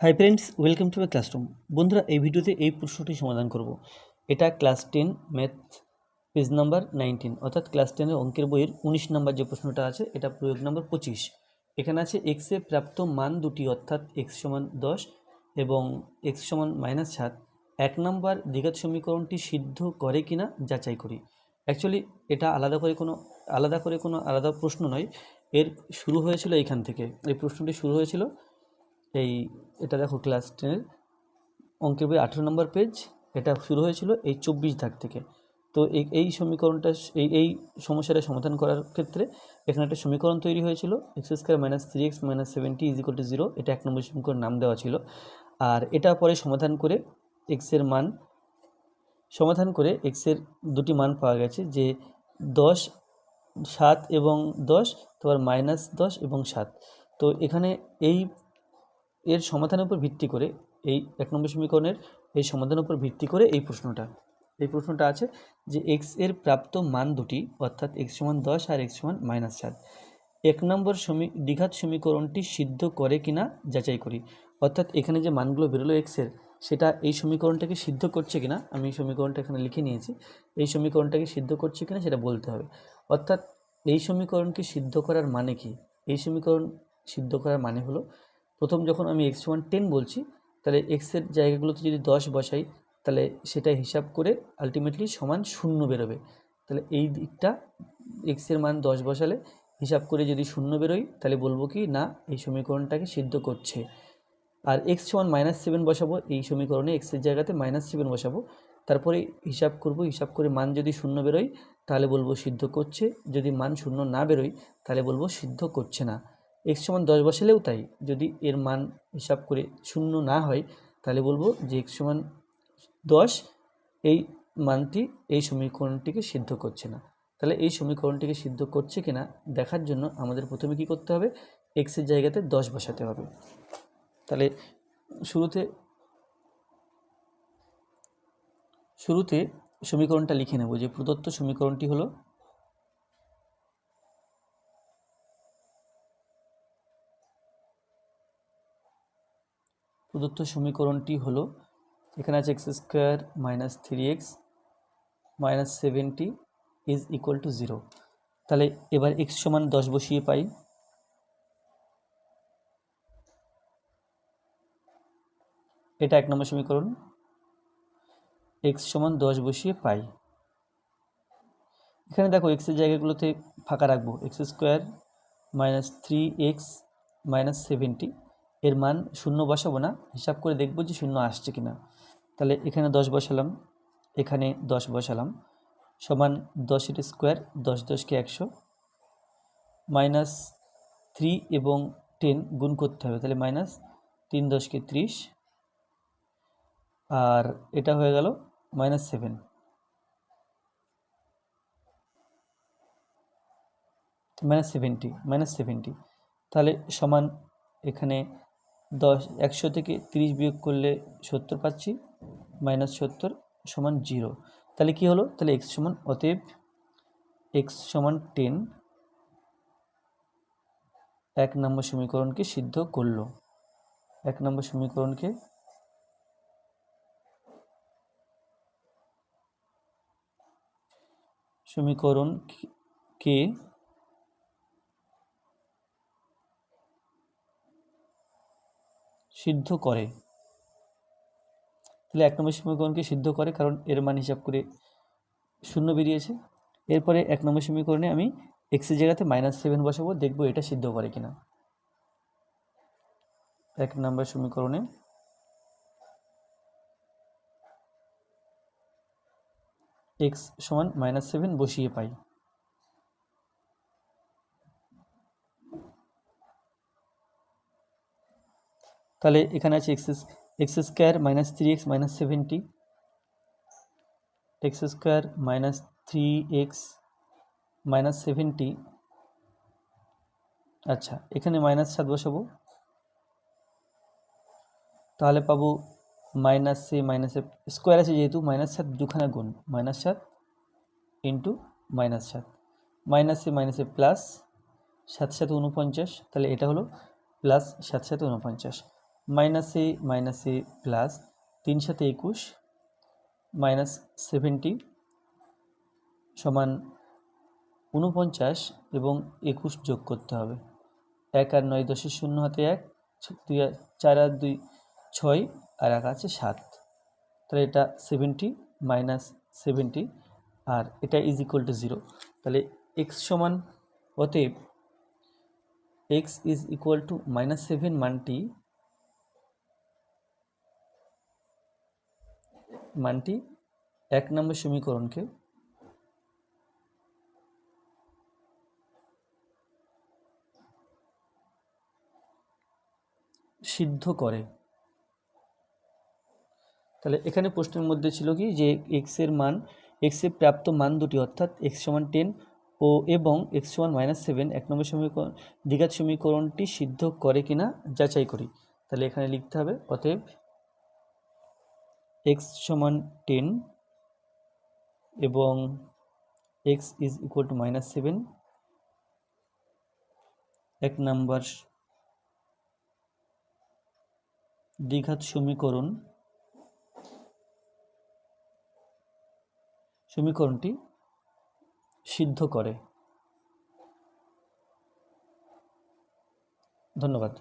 Hi friends welcome to my classroom বন্ধুরা, এই ভিডিওতে এই প্রশ্নটি সমাধান করব। এটা class ten math page number nineteen অর্থাৎ ক্লাস টেনের অঙ্কের বইয়ের উনিশ নাম্বার যে প্রশ্নটা আছে, এটা প্রয়োগ নাম্বার পঁচিশ। এখানে আছে এক্সে প্রাপ্ত মান দুটি, অর্থাৎ এক্স সমান দশ এবং এক্স সমান মাইনাস সাত। এক নাম্বার দ্বিঘাত সমীকরণটি সিদ্ধ করে কিনা যাচাই করি। অ্যাকচুয়ালি এটা আলাদা করে কোনো, আলাদা করে কোনো আলাদা প্রশ্ন নয়। এর শুরু হয়েছিল এইখান থেকে। এই প্রশ্নটি শুরু হয়েছিল এই, এটা দেখো ক্লাস টেনের অঙ্কের বই আঠেরো নম্বর পেজ এটা শুরু হয়েছিল এই চব্বিশ দাগ থেকে। তো এই এই সমীকরণটা, এই এই সমস্যাটা সমাধান করার ক্ষেত্রে এখানে একটা সমীকরণ তৈরি হয়েছিল x square minus three x minus seventy is to zero এটা এক নম্বর সমীকরণ নাম দেওয়া ছিল। আর এটা পরে সমাধান করে এক্সের মান, সমাধান করে এক্সের দুটি মান পাওয়া গেছে যে দশ, সাত এবং দশ, তোমার মাইনাস দশ এবং সাত। তো এখানে এই এর সমাধানের উপর ভিত্তি করে এই এক নম্বর সমীকরণের এই সমাধানের উপর ভিত্তি করে এই প্রশ্নটা এই প্রশ্নটা আছে যে এক্সের প্রাপ্ত মান দুটি, অর্থাৎ এক্স সমান দশ আর এক্স সমান মাইনাস সাত। এক নম্বর সমী, দ্বিঘাত সমীকরণটি সিদ্ধ করে কিনা যাচাই করি। অর্থাৎ এখানে যে মানগুলো বেরোলো এক্সের সেটা এই সমীকরণটাকে সিদ্ধ করছে কিনা, আমি সমীকরণটা এখানে লিখে নিয়েছি, এই সমীকরণটাকে সিদ্ধ করছে কিনা সেটা বলতে হবে। অর্থাৎ এই সমীকরণকে সিদ্ধ করার মানে কি? এই সমীকরণ সিদ্ধ করার মানে হলো প্রথম যখন আমি এক্স ওয়ান টেন বলছি, তাহলে এক্সের জায়গাগুলোতে যদি দশ বসাই, তাহলে সেটা হিসাব করে আলটিমেটলি সমান শূন্য বেরোবে। তাহলে এই দিকটা এক্সের মান দশ বসালে হিসাব করে যদি শূন্য বেরোয় তাহলে বলব কি, না, এই সমীকরণটাকে সিদ্ধ করছে। আর এক্স সমান মাইনাস সেভেন বসাবো, এই সমীকরণে এক্সের জায়গাতে মাইনাস সেভেন বসাবো। তারপরে হিসাব করব, হিসাব করে মান যদি শূন্য বেরোয়, তাহলে বলব সিদ্ধ করছে। যদি মান শূন্য না বেরোয়, তাহলে বলব সিদ্ধ করছে না। এক্স সমান দশ বসালেও তাই, যদি এর মান হিসাব করে শূন্য না হয়, তাহলে বলব যে এক্স সমান দশ, এই মানটি এই সমীকরণটিকে সিদ্ধ করছে না। তাহলে এই সমীকরণটিকে সিদ্ধ করছে কিনা দেখার জন্য আমাদের প্রথমে কি করতে হবে? এক্সের জায়গাতে দশ বসাতে হবে। তাহলে শুরুতে শুরুতে সমীকরণটা লিখে নেব যে প্রদত্ত সমীকরণটি হলো প্রদত্ত সমীকরণটি হলো, এখানে আছে x square minus three x minus seventy is equal to zero তাহলে এবার এক্স সমান দশ বসিয়ে পাই। এটা এক নম্বর সমীকরণ। এক্স সমান দশ বসিয়ে পাই। এখানে দেখো এক্সের জায়গাগুলোতে ফাঁকা রাখব। X square minus three x minus seventy এর মান শূন্য বসাবো না, হিসাব করে দেখব যে শূন্য আসছে কি না তাহলে এখানে দশ বসালাম, এখানে দশ বসালাম, সমান দশের স্কোয়ার, দশ দশকে একশো, মাইনাস থ্রি এবং টেন গুণ করতে হবে। তাহলে মাইনাস তিন দশকে ত্রিশ, আর এটা হয়ে গেল minus seven. Minus seventy minus seventy. তাহলে সমান এখানে দশ, একশো থেকে তিরিশ বিয়োগ করলে সত্তর পাচ্ছি, মাইনাস সত্তর সমান জিরো। তাহলে কি হলো? তাহলে এক্স সমান অতএব এক্স সমান টেন এক নম্বর সমীকরণকে সিদ্ধ করল। এক নম্বর সমীকরণকে সমীকরণ কে সিদ্ধ করে। তাহলে এক নম্বর সমীকরণকে সিদ্ধ করে, কারণ এর মান হিসাব করে শূন্য বেরিয়েছে। এরপরে এক নম্বর সমীকরণে আমি এক্সের জায়গাতে মাইনাস সেভেন বসাবো, দেখব এটা সিদ্ধ করে কিনা। এক নম্বর সমীকরণে। এক্স সমান মাইনাস সেভেন বসিয়ে পাই। তাহলে এখানে আছে x x square minus three x minus seventy x square minus three x minus seventy আচ্ছা এখানে মাইনাস সাত বসাবো। তাহলে পাবো মাইনাস মাইনাসে মাইনাসে স্কোয়ার আছে যেহেতু মাইনাস সাত দুখানা গুণ মাইনাস সাত ইন্টু মাইনাস সাত। মাইনাসে মাইনাসে প্লাস সাত সাথে উনপঞ্চাশ তাহলে এটা হলো প্লাস সাত সাথে উনপঞ্চাশ মাইনাস মাইনাস প্লাস তিন সাথে একুশ মাইনাস সেভেন্টি সমান উনপঞ্চাশ এবং একুশ যোগ করতে হবে। এক আর নয় দশের শূন্য হাতে এক, দুই চার আর দুই ছয়, আর এক আছে সাত। তাহলে এটা সেভেন্টি মাইনাস সেভেন্টি আর এটা ইজ ইকুয়াল টু জিরো তাহলে এক্স সমান অতএব x is equal to minus seven মানটি মানটি এক নম্বর সমীকরণকে সিদ্ধ করে। তাহলে এখানে প্রশ্নের মধ্যে ছিল কি? যে এক্সের মান এক্সের প্রাপ্ত মান দুটি, অর্থাৎ এক্স সমান টেন ও এবং এক্স ওয়ান মাইনাস সেভেন এক নম্বর সমীকরণ, দ্বিঘাত সমীকরণটি সিদ্ধ করে কিনা যাচাই করি। তাহলে এখানে লিখতে হবে, অতএব এক্স সমান টেন এবং x is equal to minus seven এক নাম্বার দ্বিঘাত সমীকরণ, সমীকরণটি সিদ্ধ করে। ধন্যবাদ।